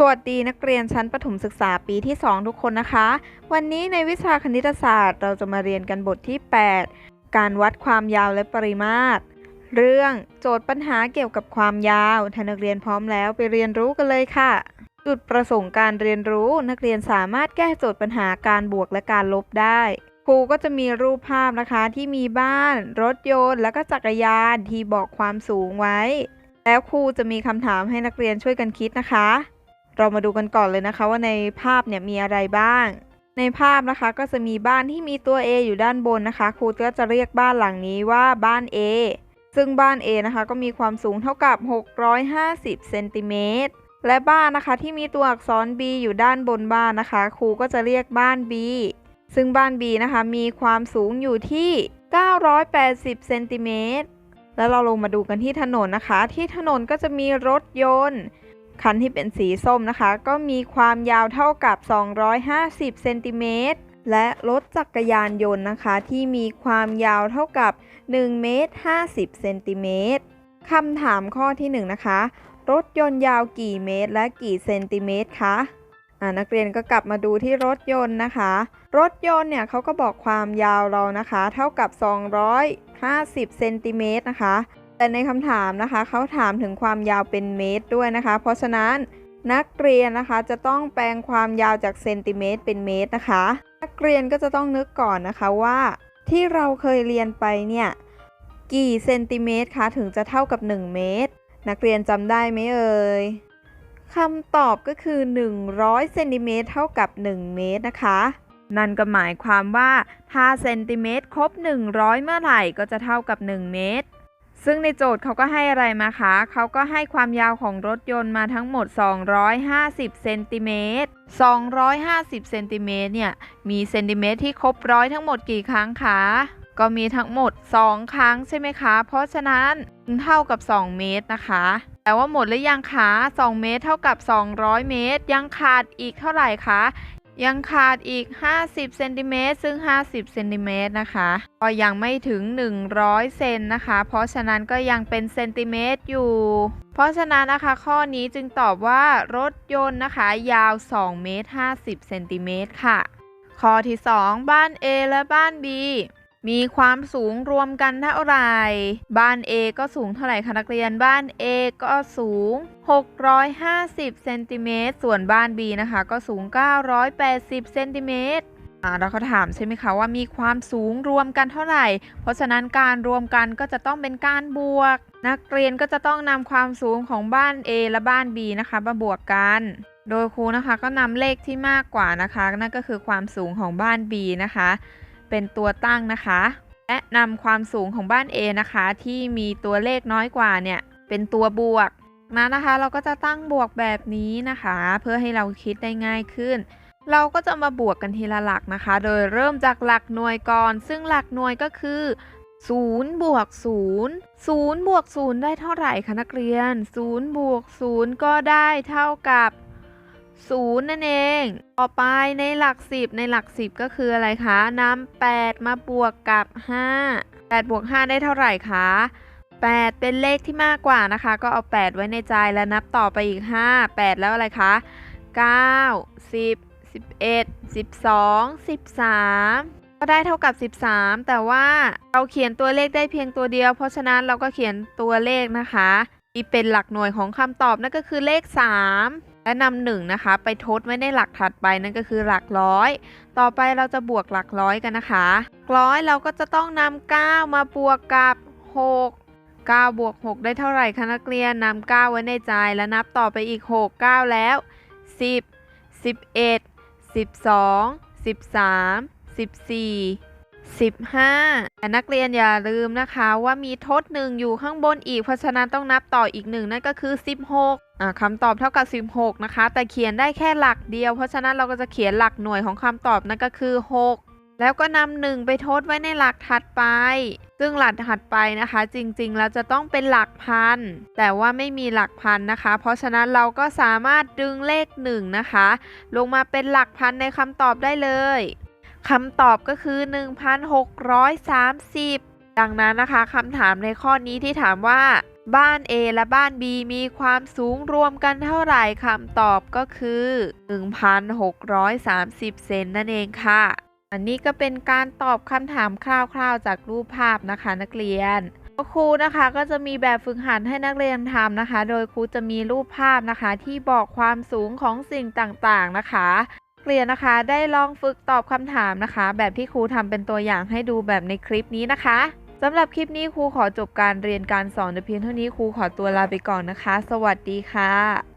สวัสดีนักเรียนชั้นประถมศึกษาปีที่ 2 ทุกคนนะคะ วันนี้ในวิชาคณิตศาสตร์ เราจะมาเรียนกันบทที่ 8 การวัดความยาวและปริมาตร เรื่องโจทย์ปัญหาเกี่ยวกับความยาวถ้านักเรียนพร้อมแล้วไปเรียนรู้กันเลยค่ะ จุดประสงค์การเรียนรู้นักเรียนสามารถแก้โจทย์ปัญหาการบวกและการลบได้ครูก็จะมีรูปภาพนะคะที่มีบ้าน รถยนต์ แล้วก็จักรยานที่บอกความสูงไว้ แล้วครูจะมีคำถามให้นักเรียนช่วยกันคิดนะคะ เรามาดูกันก่อนเลยนะคะว่าในภาพเนี่ยมีอะไรบ้าง ในภาพนะคะก็จะมีบ้านที่มีตัว A อยู่ด้านบนนะคะครูก็จะเรียกบ้านหลังนี้ว่าบ้าน A ซึ่งบ้าน A นะคะก็มีความสูงเท่ากับ 650เซนติเมตรและบ้านนะคะที่มีตัวอักษร B อยู่ด้านบนบ้านนะคะ ครูก็จะเรียกบ้าน B ซึ่งบ้าน B นะคะมีความสูงอยู่ที่ 980เซนติเมตรแล้วเราลงมาดูกันที่ถนนนะคะ ที่ถนนก็จะมีรถยนต์ คันที่เป็นสีส้มนะคะ ก็มีความยาวเท่ากับ 250 เซนติเมตร และรถจักรยานยนต์นะคะ ที่มีความยาวเท่ากับ1เมตร50 เซนติเมตรคำถามข้อที่1นะคะ รถยนต์ยาวกี่เมตร และกี่เซนติเมตรคะนักเรียนก็กลับมาดูที่รถยนต์นะคะ รถยนต์เนี่ยเขาก็บอกความยาวเรานะคะ เท่ากับ 250 เซนติเมตรนะคะ แต่ในคำถามนะคะเขาถามถึงความยาวเป็นเมตรด้วยนะคะ เพราะฉะนั้นนักเรียนนะคะจะต้องแปลงความยาวจากเซนติเมตรเป็นเมตรนะคะ นักเรียนก็จะต้องนึกก่อนนะคะว่า ที่เราเคยเรียนไปเนี่ยกี่เซนติเมตรคะถึงจะเท่ากับ 1 เมตร นักเรียนจำได้ไหมเอ่ยคำตอบก็คือ 100เซนติเมตรเท่ากับ 1 เมตรนะคะ นั่นก็หมายความว่าถ้าเซนติเมตรครบ 100 เมื่อไหร่ก็จะเท่ากับ 1 เมตร ซึ่งในโจทย์เขาก็ให้อะไรมาคะ เขาก็ให้ความยาวของรถยนต์มาทั้งหมด 250 เซนติเมตร 250 เซนติเมตรเนี่ย มีเซนติเมตรที่ครบร้อยทั้งหมดกี่ครั้งคะ ก็มีทั้งหมด 2 ครั้งใช่ไหมคะ เพราะฉะนั้นเท่ากับ 2 เมตรนะคะ แต่ว่าหมดหรือยังคะ 2 เมตรเท่ากับ 200 เมตร ยังขาดอีกเท่าไหร่คะ ยังขาดอีก 50เซนติเมตรซึ่ง 50เซนติเมตรนะคะก็ยังไม่ถึง 100เซนนะคะ เพราะฉะนั้นก็ยังเป็นเซนติเมตรอยู่ เพราะฉะนั้นนะคะข้อนี้จึงตอบว่ารถยนต์นะคะ ยาว2เมตร50เซนติเมตรค่ะ ข้อที่ 2 บ้าน A และบ้าน B มีความสูงรวมกันเท่าไหร่ บ้าน A ก็สูงเท่าไหร่คะนักเรียน บ้าน A ก็สูง 650 เซนติเมตร ส่วนบ้าน B นะคะ ก็สูง 980 เซนติเมตรอ่าเราก็ถามใช่ไหมคะว่ามีความสูงรวมกันเท่าไหร่ เพราะฉะนั้นการรวมกันก็จะต้องเป็นการบวก นักเรียนก็จะต้องนำความสูงของบ้าน A และบ้าน B นะคะมาบวกกัน โดยครูนะคะก็นำเลขที่มากกว่านะคะ นั่นก็คือความสูงของบ้าน B นะคะ เป็นตัวตั้งนะคะ และนำความสูงของบ้าน A นะคะ ที่มีตัวเลขน้อยกว่าเนี่ยเป็นตัวบวกนะนะคะเราก็จะตั้งบวกแบบนี้นะคะ เพื่อให้เราคิดได้ง่ายขึ้น เราก็จะมาบวกกันทีละหลักนะคะ โดยเริ่มจากหลักหน่วยก่อน ซึ่งหลักหน่วยก็คือ0บวก0 0บวก0ได้เท่าไหร่คะนักเรียน0บวก0ก็ได้เท่ากับ 0 นั่นเอง ต่อไปในหลัก 10 ในหลัก 10 ก็คืออะไรคะนำ8 มาบวกกับ 5 8บวก5ได้เท่าไหร่คะ 8 เป็นเลขที่มากกว่านะคะ ก็เอา 8 ไว้ในใจแล้วนับต่อไปอีก 5 8 แล้วอะไรคะ 9 10 11 12 13 ก็ได้เท่ากับ 13 แต่ว่าเราเขียนตัวเลขได้เพียงตัวเดียว เพราะฉะนั้นเราก็เขียนตัวเลขนะคะ ที่เป็นหลักหน่วยของคำตอบนั่นก็คือเลข 3 และนำหนึ่งนะคะ ไปทดไว้ในหลักถัดไปนั่นก็คือหลักร้อย ต่อไปเราจะบวกหลักร้อยกันนะคะร้อยเราก็จะต้องนำ9มาบวกกับ 6 9บวก6ได้เท่าไหร่คะนักเรียนนำ9ไว้ในใจแล้วนับต่อไปอีก 6 9 แล้ว 10 11 12 13 14 15แต่นักเรียนอย่าลืมนะคะว่ามีทดหนึ่งอยู่ข้างบนอีก เพราะฉะนั้นต้องนับต่ออีกหนึ่งนั่นก็คือ 16อ่าคำตอบเท่ากับ 16 นะคะ แต่เขียนได้แค่หลักเดียว เพราะฉะนั้นเราก็จะเขียนหลักหน่วยของคำตอบนั่นก็คือ 6 แล้วก็นำหนึ่งไปทดไว้ในหลักถัดไป ซึ่งหลักถัดไปนะคะ จริงๆแล้วจะต้องเป็นหลักพัน แต่ว่าไม่มีหลักพันนะคะ เพราะฉะนั้นเราก็สามารถดึงเลขหนึ่งนะคะ ลงมาเป็นหลักพันในคำตอบได้เลย คำตอบก็คือ 1,630 ดังนั้นนะคะคำถามในข้อนี้ที่ถามว่า บ้าน A และบ้าน B มีความสูงรวมกันเท่าไหร่คำตอบก็คือ 1,630 เซนนั่นเองค่ะ อันนี้ก็เป็นการตอบคำถามคร่าวๆ จากรูปภาพนะคะนักเรียนครูนะคะก็จะมีแบบฝึกหัดให้นักเรียนทำนะคะ โดยครูจะมีรูปภาพนะคะ ที่บอกความสูงของสิ่งต่างๆนะคะ เรียนนะคะ ได้ลองฝึกตอบคำถามนะคะ แบบที่ครูทำเป็นตัวอย่างให้ดูแบบในคลิปนี้นะคะสำหรับคลิปนี้ครูขอจบการเรียนการสอนเพียงเท่านี้ครูขอตัวลาไปก่อนนะคะ สวัสดีค่ะ